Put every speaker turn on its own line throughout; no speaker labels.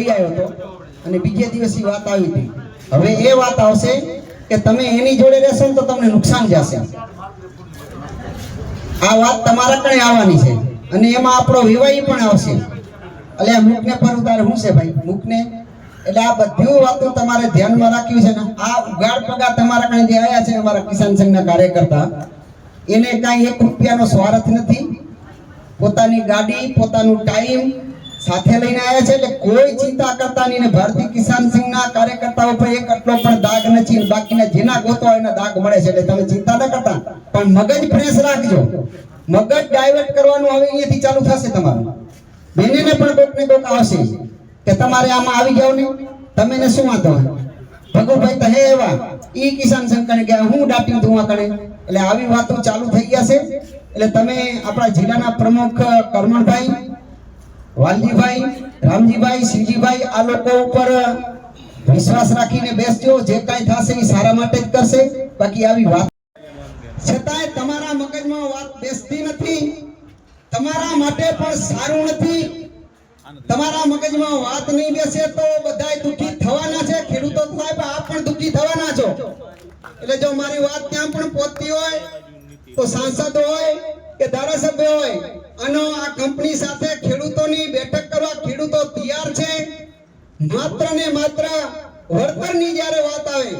કહી આવ્યો હતો અને બીજે દિવસની વાત આવી હતી. હવે એ વાત આવશે કે તમે એની જોડે રહેશો તો તમને નુકસાન જશે. આ વાત તમારા કણે આવવાની છે અને એમાં આપણો વિવાહી પણ આવશે. એટલે આ મુખને પર ઉતારે શું છે ભાઈ? મુખને? એટલે આ બધી વાતો તમારે ધ્યાનમાં રાખવી છે ને આ ઉગાડ પગાર તમારા કણે જે આવ્યા છે અમારા કિસાન સંઘના કાર્યકર્તા, એને કાંઈ એક રૂપિયાનો સ્વાર્થ નથી. પોતાની ગાડી, પોતાનું ટાઈમ સાથે લઈને આવ્યા છે એટલે કોઈ ચિંતા કરતા નહીં ને ભારતીય કિસાન સંઘના કાર્યકર્તાઓ પર એક આટલો પણ દાગ નથી બાકીના જેના ગોતો એના દાગ મળે છે એટલે તમે ચિંતા ન કરતા. પણ મગજ ફ્રેશ રાખજો. મગજ ડાયવર્ટ કરવાનું હવે અહીંયાથી ચાલુ થશે તમારું. બેનને પણ કોક ને કોક આવશે કે તમારે આમાં આવી જાવ ને? તમે ને શું વાંધો? ભગુભાઈ તો હે એવા. ઈ કિસાન સંઘ ગયા હું તું આ કણે? એટલે આવી વાતો ચાલુ થઈ ગયા છે. એટલે તમે આપણા જિલ્લાના પ્રમુખ કરમણભાઈ વાલજીભાઈ, રામજીભાઈ, શ્રીજીભાઈ, આ લોકો ઉપર વિશ્વાસ રાખીને બેસજો. જે કાંઈ થશે એ સારા માટે જ કરશે. બાકી આવી વાત છતાંય તમારા મગજમાં વાત બેસતી નથી. તમારા માટે પણ સારું નથી. તમારા મગજમાં વાત નહીં બેસે તો બધાય દુખી થવાના છે. ખેડૂતો સાહેબ, આપ પણ દુખી થવાના છો. એટલે જો મારી વાત ત્યાં પણ પહોંચતી હોય, તો સાંસદ હોય કે ધારાસભ્ય હોય આનો આ કંપની સાથે ખેડૂતોની બેઠક કરવા ખેડૂતો તૈયાર છે. માત્ર ને માત્ર વળતરની જ્યારે વાત આવે,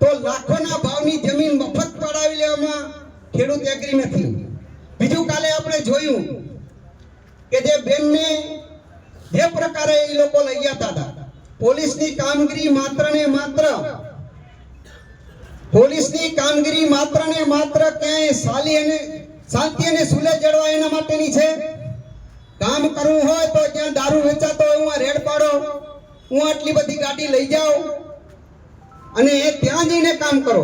તો લાખોના ભાવની જમીન મફત પડાવી લેવામાં ખેડૂત એગ્રી નથી. બીજું કાલે આપણે જોયું કે જે બેનને જે પ્રકારે એ લોકો લઈ જતા હતા પોલીસની કામગીરી માત્ર ને માત્ર, પોલીસની કામગીરી માત્ર ને માત્ર ક્યાંય સાલી અને શાંતિ અને સુલે જળવા એના માટેની છે. કામ કરવું હોય તો જ્યાં દારૂ વેચાતો હોય, હું રેડ પાડો હું આટલી બધી ગાડી લઈ જાઉં અને એ ત્યાં જઈને કામ કરો.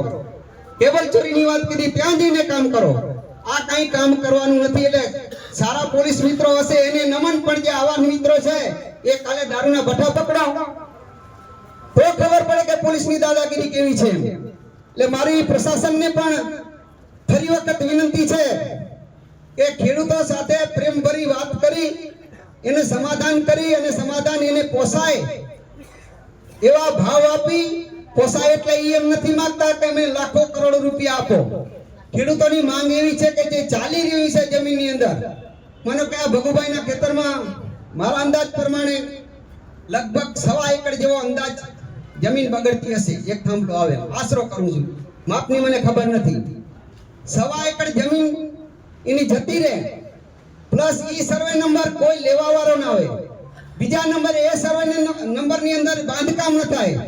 કેબલ ચોરીની વાત કીધી, ત્યાં જઈને કામ કરો. આ કઈ કામ કરવાનું નથી, એટલે સારા પોલીસ મિત્રો હશે, એને નમન પણ જે આવા મિત્રો છે, એ કાલે દારૂના ભઠ્ઠા પકડાવ. તો ખબર પડે કે પોલીસની દાદાગીરી કેવી છે એટલે મારી પ્રશાસનને પણ ફરી વખત વિનંતી છે કે ખેડૂતો સાથે પ્રેમભરી વાત કરી, એને સમાધાન કરી અને સમાધાન એને પોસાય, એવા ભાવ આપી, પોસાય એટલે એ એમ નથી માંગતા કે અમે લાખો કરોડો રૂપિયા આપો. ખેડૂતોની માંગ એવી છે કે જે ચાલી રહી છે જમીનની અંદર. મને કે આ ભગુભાઈના ખેતરમાં મારા અંદાજ પ્રમાણે લગભગ સવા એકર જેવો અંદાજ જમીન બગડતી હશે. એક થાંભલો આવે આશરો કરું છું. માપની મને ખબર નથી. સવા એકર જમીન એની જતી રહે. પ્લસ ઈ સર્વે નંબર કોઈ લેવા વાળો ના હોય. બીજા નંબરે એ સર્વે નંબરની અંદર બાંધકામ ન થાય.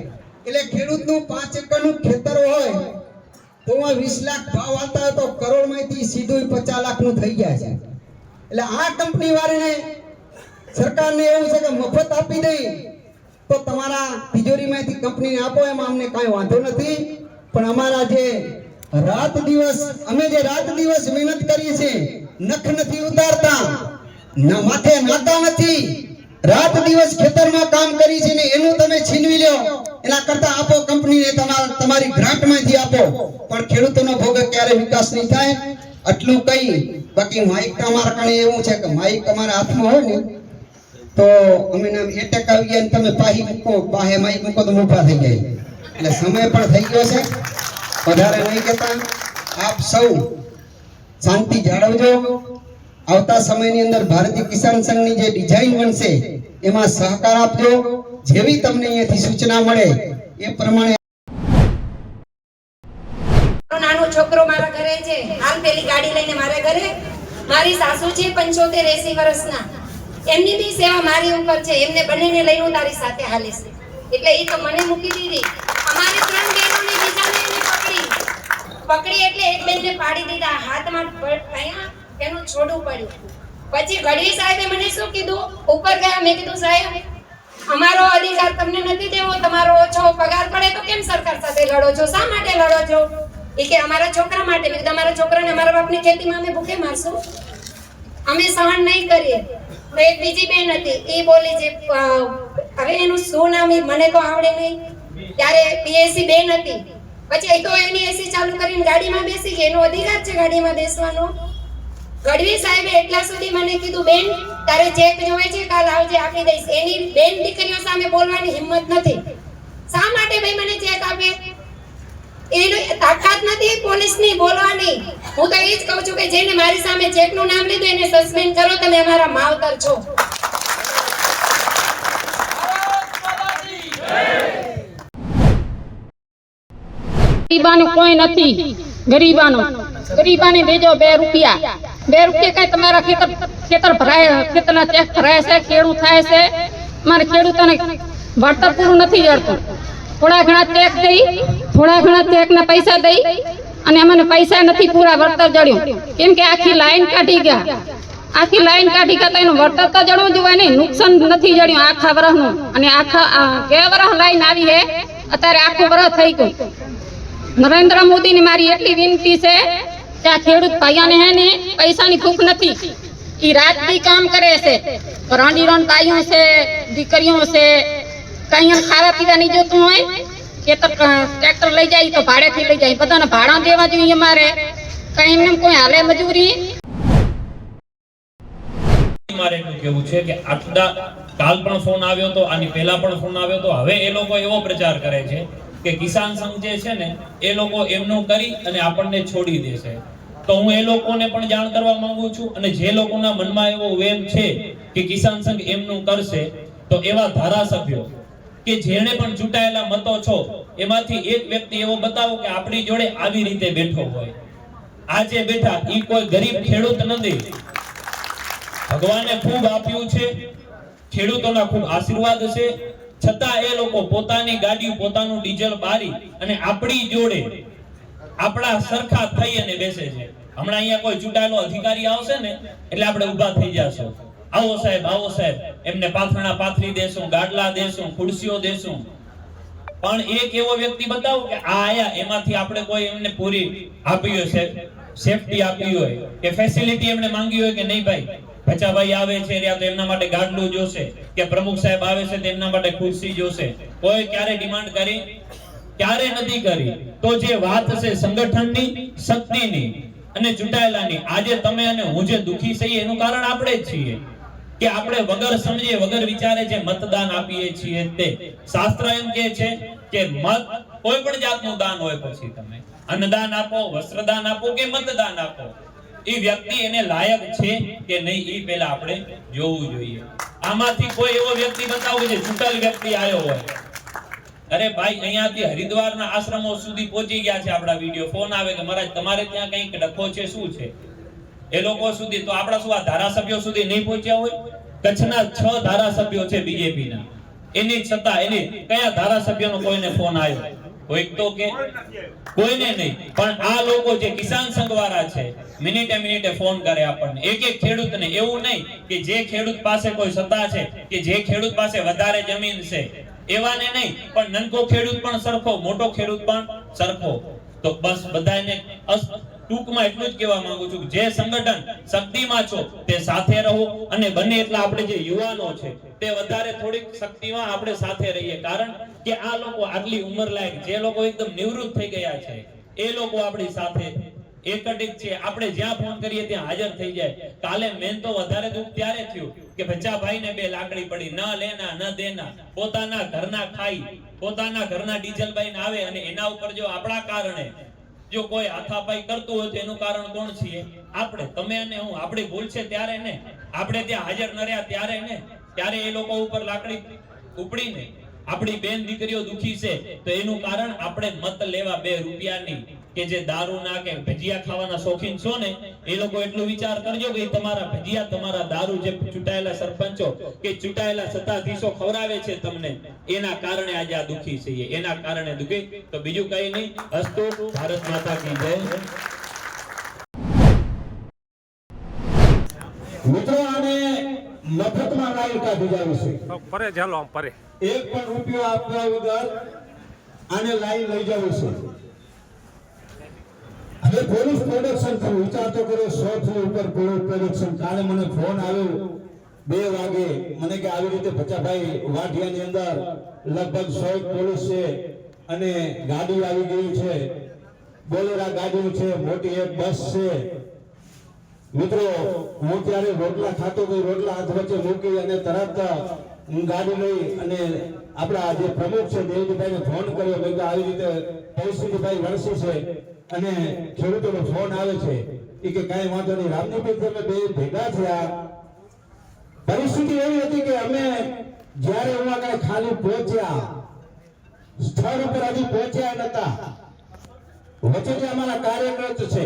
એટલે ખેડૂતનું પાંચ એકરનું ખેતર હોય, તો વીસ લાખ ભાવ આવતા હોય તો કરોડમાંથી સીધું પચાસ લાખનું થઈ જાય છે. એટલે આ કંપની વાળાને સરકારને એવું છે કે મફત આપી દઈ, તો તમારા તિજોરીમાંથી કંપનીને આપો એમાં અમને કાંઈ વાંધો નથી. પણ અમારા જે રાત દિવસ, અમે જે રાત દિવસ મહેનત કરી છે નખ નથી ઉતારતા, ના માથે નાતા નથી. રાત દિવસ ખેતરમાં કામ કરી છે ને એનું તમે છીનવી લ્યો. એના કરતા આપો કંપનીને તમારા તમારી ગ્રાન્ટમાંથી આપો. પણ ખેડૂતોનો ભોગ ક્યારે વિકાસ નહીં થાય? આટલું કહી, બાકી માઇક અમારા કણે એવું છે કે માઇક અમારા હાથમાં હોય ને, તો અમે નામ એટેક આવી ગયા ને તમે પાહી મૂકો પાહે માઇક મૂકો તો મોટા થઈ જાય. એટલે સમય પણ થઈ ગયો છે. વધારે નહીં કહેતા. આપ સૌ શાંતિ જાળવજો. આવતા સમયની અંદર ભારતીય કિસાન સંઘની જે ડિઝાઇન બનશે, એમાં સહકાર આપજો. જેવી તમને અહીંયાથી સૂચના મળે, એ પ્રમાણે
નાનો છોકરો મારા ઘરે છે. હાલ પેલી ગાડી લઈને મારા ઘરે. મારી સાસુ છે પંચોતેર એસી વર્ષના. એમની બી સેવા મારી ઉપર છે. એમને બંનેને લઈને હું તારી સાથે હાલીશ. એટલે એ તો મને મૂકી દીધી. અમારી ત્રણ બહેનોને બીજાને પકડી એટલે એક બેનને પાડી દીધા. હાથમાં અહીંયા એનું છોડું પડ્યું. પછી ગઢવી સાહેબે મને શું કીધું? ઉપર ગયા, મેં કીધું, સાહેબ, અમારો અધિકાર તમને નથી દેવો, તમારો ઓછો પગાર પડે તો કેમ સરકાર સાથે લડો છો? શા માટે લડો છો? એ કે, અમારા છોકરા માટે. મેં કીધું, અમારા છોકરાને અમારા બાપની ખેતીમાં અમે ભૂખે મારશું. અમે સહન નહીં કરીએ. તો એક બીજી બેન હતી એ બોલી જે હવે એનું શું નામ મને તો આવડે નહીં. ત્યારે પીએસસી બેન હતી. પછી તો એની એસી ચાલુ કરીને ગાડીમાં બેસી ગઈ. એનો અધિકાર છે ગાડીમાં બેસવાનો. ગઢવી સાહેબે એટલા સુધી મને કીધું, બેન, તારે ચેક જોવે છે, કાલ આવજે, આપી દઈશ. એની બેન દીકરીઓ સામે બોલવાની હિંમત નથી. શા માટે ભાઈ મને ચેક આપે? એની તાકાત નથી પોલીસની બોલવાની. હું તો એ જ કહું છું કે જેને મારી સામે ચેકનું નામ લીધું, એને સસ્પેન્ડ કરો, તમે અમારા માવતર છો.
ગરીબાનું કોઈ નથી. ગરીબાનું. ગરીબાને દેજો બે રૂપિયા. બે રૂપિયા કઈ તમારા ખેતર ખેતર ભરાય ખેતરના ચેક ભરાય છે, ખેડૂત થાય છે. મારે ખેડૂતોને વળતર પૂરું નથી જડતું. થોડા ઘણા ચેક દઈ, થોડા ઘણા ચેકના પૈસા દઈ અને અમને પૈસા નથી પૂરા વળતર જડ્યું. કેમ કે આખી લાઈન કાઢી ગયા. આખી લાઈન કાઢી ગયા તો એનું વળતર તો જડવું જોઈએ નહીં. નુકસાન નથી જડ્યું આખા વર્ષનું અને આખા કે વરહ લાઈન આવી છે અત્યારે આખું વર્ષ થઈ ગયું. નરેન્દ્ર મોદીની મારી એટલી વિનંતી છે કે આ ખેડૂત ભાઈઓને હે ને પૈસાની ભૂખ નથી. ઈ રાતથી કામ કરે છે. રાંડી રોન ભાઈઓ છે, દીકરીઓ છે, કઈ ખાવા પીવા નહીં જોતું હોય, કે તો ટ્રેક્ટર લઈ જાય તો ભાડેથી લઈ જાય. બધાને ભાડા દેવા જોઈએ અમારે. કઈ એમને કોઈ હાલે મજૂરી?
મારે એટલું કેવું છે કે આટલા કાલ પણ ફોન આવ્યો તો, આની પહેલા પણ ફોન આવ્યો તો, હવે એ લોકો એવો પ્રચાર કરે છે કે કિસાન સંઘ છે ને, એ લોકો એમનું કરી અને આપણને છોડી દેશે તો હું એ લોકોને પણ જાણ કરવા માંગુ છું અને જે લોકોના મનમાં એવો વેમ છે કે કિસાન સંઘ એમનું કરશે, તો એવા ધારાસભ્યો કે જેણે પણ ચૂંટાયેલા મતો છો, એમાંથી એક વ્યક્તિ એવો બતાવો કે આપણી જોડે આવી રીતે બેઠો હોય. આજે બેઠા, ઈ કોઈ ગરીબ ખેડૂત નથી. ભગવાને ખૂબ આપ્યું છે. ખેડૂતોના ખૂબ આશીર્વાદ છે. છતાં એ લોકો પોતાની ગાડી પોતાનું ડીઝલ બારી અને આપણી જોડે આપણા સરખા થઈ અને બેસે છે. હમણાં અહીંયા કોઈ ચૂંટાયેલો અધિકારી આવશે ને, એટલે આપણે ઊભા થઈ જાશું. આવો સાહેબ આવો સાહેબ. એમને પાથરણા પાથરી દેશું, ગાડલા દેશું, ખુરશીઓ દેશું. પણ એક એવો વ્યક્તિ બતાવો કે આ આયા, એમાંથી આપણે કોઈ એમને પૂરી આપી હોય સેફટી આપી હોય, કે ફેસિલિટી એમને માંગી હોય કે નહીં ભાઈ? ભચાભાઈ આવે છે રહ્યા તો એમના માટે ગાડલું જોશે. કે પ્રમુખ સાહેબ આવે છે તેમના માટે ખુરશી જોશે. કોઈ ક્યારે ડિમાન્ડ કરી? ક્યારે નથી કરી? તો જે વાત છે સંગઠનની, શક્તિની અને ચૂંટાયેલાની, આજે તમે અને હું જે દુખી છીએ એનું કારણ આપણે જ છીએ. કે આપણે વગર સમજે વગર વિચારે જે મતદાન આપીએ છીએ તે શાસ્ત્ર એમ કહે છે કે મત કોઈ પણ જાતનું દાન હોય પછી તમે. અન્નદાન આપો, વસ્ત્રદાન આપો કે મતદાન આપો. એ વ્યક્તિ એને લાયક છે કે નહીં એ પહેલા આપણે જોવું જોઈએ. આમાંથી કોઈ એવો વ્યક્તિ બતાવો જે છૂટલ વ્યક્તિ આવ્યો હોય. અરે ભાઈ, અહીંયાથી હરિદ્વારના આશ્રમો સુધી પહોંચી ગયા છે આપણા વીડિયો. ફોન આવે કે મહારાજ, તમારે ત્યાં કંઈક ડખો છે, શું છે? એ લોકો સુધી તો આપણા શું આ ધારાસભ્યો સુધી નહીં પહોંચ્યા હોય? કચ્છના છ ધારાસભ્યો છે બીજેપીના. એની છતાં, એની કયા ધારાસભ્યનો કોઈને ફોન આવ્યો? કોઈક તો કે કોઈને નહીં. પણ આ લોકો જે કિસાન સંઘ વાળા છે, મિનિટે મિનિટે ફોન કરે આપણને. એક એક ખેડૂતને એવું નહીં કે જે ખેડૂત પાસે કોઈ સત્તા છે, કે જે ખેડૂત પાસે વધારે જમીન છે, એવાને નહીં. પણ નનકો ખેડૂત પણ સરખો, મોટો ખેડૂત પણ સરખો. તો બસ બધાને ટૂંકમાં એટલું જ કહેવા માંગુ છું જે સંગઠન શક્તિમાં છો, તે સાથે રહો અને બને એટલા આપણે જે યુવાનો છે, તે વધારે થોડીક શક્તિમાં આપણે સાથે રહીએ. કારણ કે આ લોકો આટલી ઉંમર લાયક જે લોકો એકદમ નિવૃત્ત થઈ ગયા છે, એ લોકો આપણી સાથે એકટિક છે. આપણે જ્યાં ફોન કરીએ ત્યાં હાજર થઈ જાય. કાલે મેન તો વધારે દુઃખ ત્યારે થયું કે ભાઈ ને બે લાકડી પડી, ન લેના, ન દેના, પોતાના ઘરના ખાઈ, પોતાના ઘરના ડીઝલ બાઈને આવે અને એના ઉપર જો આપણા કારણે જો કોઈ હાથાપાઈ કરતું હોય તો એનું કારણ કોણ છીએ? આપણે. તમે અને હું. આપણી ભૂલ છે ત્યારે ને. આપણે ત્યાં હાજર ન રહ્યા ત્યારે ને. ત્યારે એ લોકો ઉપર લાકડી ઉપડીને આપણી બેન દીકરીઓ દુખી છે, તો એનું કારણ આપણે મત લેવા બે રૂપિયાની કે જે દારૂના કે ભજીયા ખાવાના શોખીન છો ને એ લોકો એટલું વિચાર કરજો કે તમારા ભજીયા તમારા દારૂ જે ચૂંટાયેલા સરપંચો કે ચૂંટાયેલા સત્તાધીશો ખવડાવે છે તમને એના કારણે આજે આ દુખી છીએ એના કારણે દુખી. તો બીજું કઈ નહીં. અસ્તુ ભારત માતા કી જય.
મિત્રો આને મફતમાં નાયકા કાઢી
પરે ચાલો આમ પરે.
એક પણ રૂપિયો આપ્યા વગર આને લાઈ લઈ જવું છે. હવે પોલીસ પ્રોડક્શન થયું. વિચાર તો કરો સો થી ઉપર પોલીસ પ્રોડક્શન. કાલે મને ફોન આવ્યો બે વાગે. મને કે આવી રીતે ભચાભાઈ વાઢિયાની અંદર લગભગ સો પોલીસ છે અને ગાડી આવી ગઈ છે. બોલેરા ગાડી છે, મોટી એક બસ છે. મિત્રો, હું ત્યારે રોટલા ખાતો કોઈ રોટલા હાથ વચ્ચે મૂકી અને તરત ગાડી લઈ અને આપણા જે પ્રમુખ છે, દેવજીભાઈને ફોન કર્યો. કે આવી રીતે પરિસ્થિતિભાઈ વરસી છે. અને ખેડૂતોનો ફોન આવે છે એ કે કાંઈ વાંધો નહીં. રામજીભાઈ તમે બે ભેગા થયા. પરિસ્થિતિ એવી હતી કે અમે જ્યારે હું આગળ ખાલી પહોંચ્યા, સ્થળ ઉપર હજી પહોંચ્યા નતા વચ્ચે જે અમારા કાર્યકર્ત છે,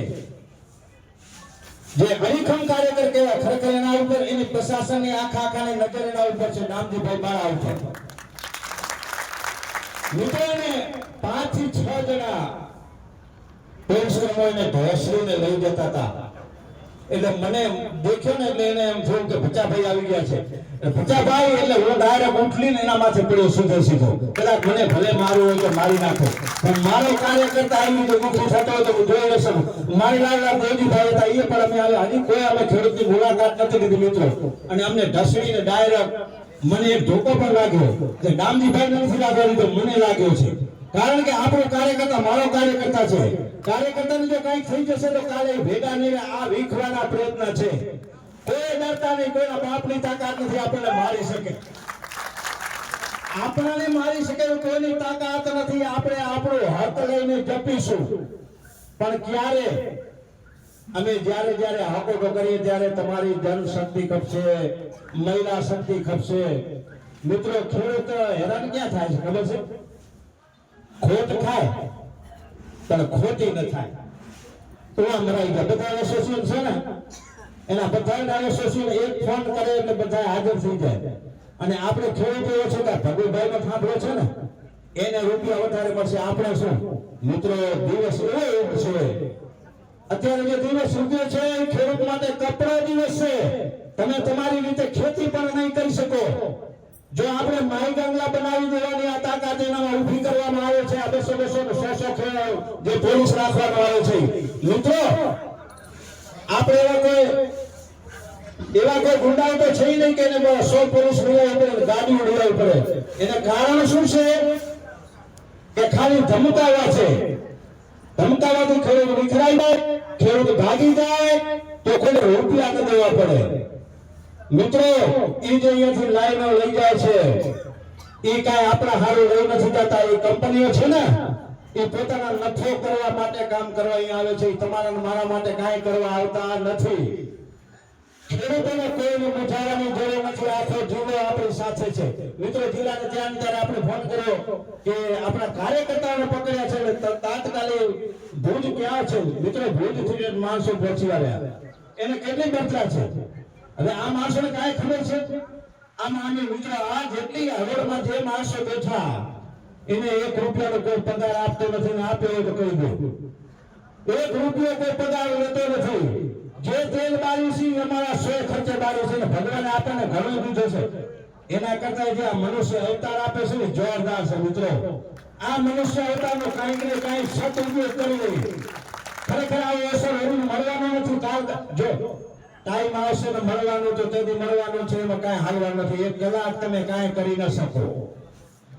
જે અડીખમ કાર્યકર કહેવાય, ખરેખર એના ઉપર, એની પ્રશાસનની આખા આખાની નજર એના ઉપર છે. નામજીભાઈ બાળા ઉપર. મિત્રોને પાંચથી છ જણા કર્મીઓને ઢોસરીને લઈ જતા હતા. એટલે મને દેખ્યો ને એટલે એને એમ થયું કે ભચાભાઈ આવી ગયા છે. ભચાભાઈ એટલે હું ડાયરેક્ટ ઉઠલીને એના માથે પડ્યો સીધો સીધો. કદાચ મને ભલે મારું હોય તો મારી નાખો. પણ મારો કાર્યકર્તા આવી હોય તો હું જોઈ મારી લાલના દેવજીભાઈ હતા, એ પણ અમે કોઈ અમે ખેડૂતની મુલાકાત નથી લીધી, મિત્રો. અને અમને ઢસડીને ડાયરેક્ટ મને એક ધોકો પણ લાગ્યો. કે ગામજીભાઈ નથી લાગ્યો મને લાગ્યો છે. કારણ કે આપણો કાર્યકર્તા મારો કાર્યકર્તા છે. કાર્યકર્તાને જો કંઈક થઈ જશે તો કાલે ભેગા નહીં આ વીખવાના પ્રયત્ન છે. કોઈ ડરતા નહીં, કોઈના બાપની તાકાત નથી, આપણને મારી શકે. આપણને મારી શકે કોઈની તાકાત નથી, આપણે આપણો હક લઈને જપીશું. પણ ક્યારે? અમે જ્યારે જ્યારે હાકોટો કરીએ ત્યારે તમારી જનશક્તિ ખપશે, મહિલા શક્તિ ખપશે. મિત્રો, ખેડૂત હેરાન ક્યાં થાય છે? ખબર છે? ખોટ થાય, પણ ખોટી ન થાય. તો મરાઈ ગયા. બધા એસોસિએશન છે ને, એના બધા એસોસિએશન એક ફોન કરે એટલે બધા હાજર થઈ જાય. અને આપણે ખેડૂતો એવો છે કે ભગુભાઈ નો થાંભલો છે ને, એને રૂપિયા વધારે મળશે. આપણે શું? મિત્રો, દિવસ એવો એક છે. અત્યારે જે દિવસ ઉગ્યો છે, એ ખેડૂત માટે કપડો દિવસ છે. તમે તમારી રીતે ખેતી પણ નહીં કરી શકો. જો આપણે માઈ ગંગા બનાવી દેવાની આ તાકાત એનામાં ઊભી કરવામાં આવે છે, આ બસો બસો સો સો જે પોલીસ રાખવામાં આવે છે. મિત્રો, આપણે એવા કોઈ એવા કોઈ ગુંડાઓ તો છે નહીં કે એને સો પોલીસ ઉડાવવી એટલે ગાડી ઉડાવવી પડે એને કારણ શું છે? કે ખાલી ધમકાવા છે. ધમકાવાથી ખેડૂત વિખરાઈ જાય, ખેડૂત ભાગી જાય, તો કોઈને રૂપિયા ન દેવા પડે. મિત્રો, ઈ જે અહીંયાથી લાઈનો લઈ જાય છે, ઈ કાંઈ આપણા હારું લઈ નથી જતા એ કંપનીઓ છે ને એ પોતાના નફો કરવા માટે કામ કરવા અહીંયા આવે છે તમારા મારા માટે કાંઈ કરવા આવતા નથી. ખેડૂતોને કોઈને ગુજારાની જરૂર નથી, આખો જિલ્લો આપણી સાથે છે. મિત્રો જિલ્લાને ત્યાં ત્યારે આપણે ફોન કર્યો કે આપણા કાર્યકર્તાઓને પકડ્યા છે, એટલે તાત્કાલિક ભુજ ક્યાં છે? મિત્રો ભુજથી માણસો પહોંચી આવ્યા. એને કેટલી બરતરા છે? હવે આ માણસોને કાંઈ ખબર છે? આ નાની ઉચરા જેટલી હરોળમાં જે માણસો બેઠા, એને એક રૂપિયાનો કોઈ પગાર આપતો નથી ને આપ્યો તો કહી દો. એક રૂપિયો કોઈ પગાર લેતો નથી. જે તેલ બાળ્યું છે અમારા સો ખર્ચે બાળ્યું છે ને ભગવાને આપણને ઘણું દીધું છે. એના કરતા જે આ મનુષ્ય અવતાર આપે છે ને, જોરદાર છે મિત્રો. આ મનુષ્ય અવતારનો કાંઈક ને કાંઈક સદઉપયોગ કરી લઈ ખરેખર આવો અસર એવું મળવાનો નથી. કાલ જો ટાઈમ આવશે ને મળવાનું તો તેથી મળવાનું છે, એમાં કાંઈ હાલવાનું નથી. એક કલાક તમે કાંઈ કરી ન શકો.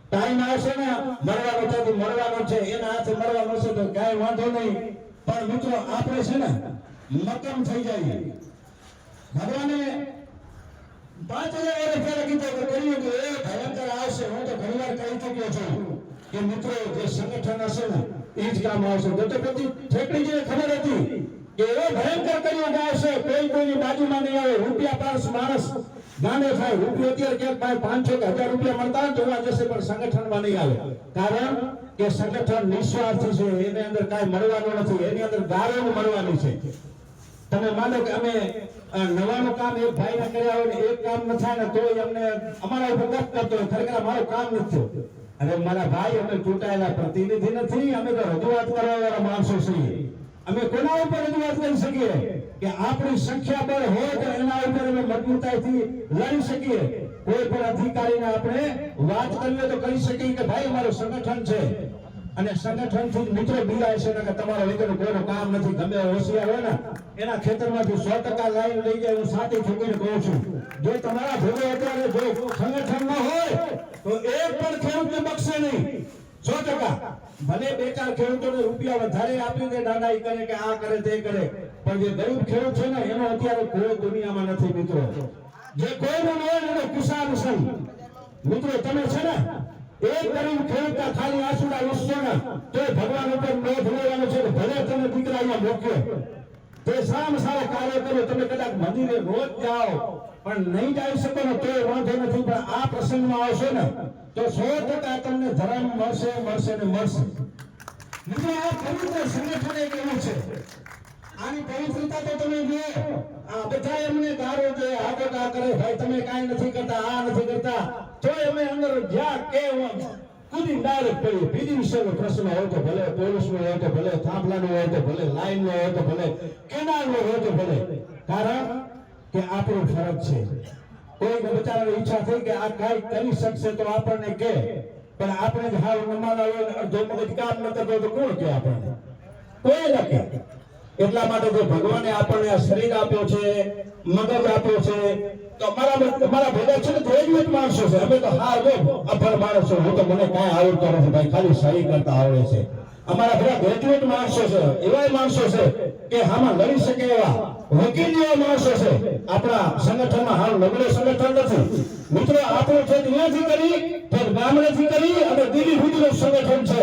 ટાઈમ આવશે ને, મળવાનું તેથી મળવાનું છે. એના હાથે મળવાનું છે, તો કાંઈ વાંધો નહીં. પણ મિત્રો, આપણે છે ને મક્કમ થઈ જઈએ. ભગવાને પાંચ હજાર વર્ષ પહેલા કીધું કે કર્યું કે એ ભયંકર આવશે. હું તો ઘણીવાર કહી ચૂક્યો છું કે મિત્રો, જે સંગઠન હશે ને, એ જ કામ આવશે. તો બધી ઠેકડી જેવી ખબર હતી. કે એવો ભયંકર કર્યો કે આવશે. કોઈ કોઈની બાજુમાં નહીં આવે. રૂપિયા પાસ માણસ નાને થાય. રૂપિયો અત્યારે ક્યાંક ભાઈ પાંચસો કે હજાર રૂપિયા મળતા જોવા જશે પણ સંગઠનમાં નહીં આવે. કારણ કે સંગઠન નિસ્વાર્થી છે. એની અંદર કાંઈ મળવાનું નથી. એની અંદર ગાળો મળવાની છે. તમે માનો કે અમે નવાનું કામ એક ભાઈને કર્યા હોય ને એક કામ ન થાય ને તોય અમને અમારા ઉપર ગપ કરતો હોય. ખરેખર મારું કામ નથી થયું. અરે, મારા ભાઈ અમે ચૂંટાયેલા પ્રતિનિધિ નથી. અમે તો રજૂઆત કરવા વાળા માણસો છીએ. અમે કોના ઉપર રજૂઆત કરી શકીએ? કે આપણી સંખ્યા બળ હોય તો એના ઉપર અમે મજબૂતાઈથી લડી શકીએ. કોઈ પણ અધિકારીને આપણે વાત કરીએ તો કરી શકીએ કે ભાઈ, અમારું સંગઠન છે. અને સંગઠનથી મિત્રો બિલાય છે કે તમારા વગર કોઈનું કામ નથી. તમે હોશિયાર હોય ને, એના ખેતરમાંથી સો ટકા લાઈન લઈ જાય, હું સાથી ઠોકીને કહું છું. જો તમારા ભેગો અત્યારે જો સંગઠન ન હોય, તો એક પણ ખેડૂતને બક્ષે નહીં. સો ટકા. ભલે બે ચાર ખેડૂતોને રૂપિયા વધારે આપી દે દાદા એ કરે કે આ કરે તે કરે, પણ જે ગરીબ ખેડૂત છે ને, એનો અત્યારે કોઈ દુનિયામાં નથી મિત્રો. જે કોઈનો હોય એનો કિસાન છે. મિત્રો, તમે છે ને, એક ગરીબ ખેડૂતના ખાલી આંસુડા વિશ્વ ને, તો ભગવાન ઉપર બે લેવાનો છે ભલે તમે દીકરા અહીંયા મોકલ્યો તે સામ સારા કાર્ય કરો, તમે કદાચ મંદિરે રોજ જાઓ પણ નહીં જઈ શકો ને તો વાંધો નથી, પણ આ પ્રસંગમાં આવશો ને, તો સો ટકા તમને ધરમ મળશે મળશે ને મળશે. મિત્રો, આ પવિત્ર સંગઠન એક એવું છે. આની પવિત્રતા તો તમે જુઓ. આ બધા એમને ગારો દે આગળ આ કરે, ભાઈ, તમે કાંઈ નથી કરતા, આ નથી કરતા. તો અમે અંદર જ્યાં કે કુદી ડાયરેક્ટ પડી. બીજી વિષયનો પ્રશ્ન હોય તો ભલે પોલીસનો હોય તો ભલે થાંભલાનો હોય તો ભલે લાઈનનો હોય તો ભલે કેનાલનો હોય તો ભલે. કારણ કે આપણો ફરજ છે. કોઈ બચારાની ઈચ્છા થઈ કે આ કાંઈ કરી શકશે તો આપણને કે. પણ આપણે જ હાવ નમાલા હોય મગજ કામ ન કરતો તો કોણ કે આપણને? કોઈ ન એટલા માટે જો ભગવાને આપણને આ શરીર આપ્યો છે, મગજ આપ્યો છે, તો મારા મારા ભેગા છે ને ગ્રેજ્યુએટ માણસો છે. અમે તો હા જો અભણ માણસો. હું તો મને કાંઈ આવડતો નથી ભાઈ. ખાલી સહી કરતા આવડે છે. અમારા બધા ગ્રેજ્યુએટ માણસો છે એવા માણસો છે કે આમાં લડી શકે એવા વકીલ જેવા માણસો છે. આપણા સંગઠનમાં હાલ નબળે સંગઠન નથી. મિત્રો, આપણું છે અહીંયાથી કરી તો ગામડેથી કરી અને દિલ્હી સુધીનું સંગઠન છે.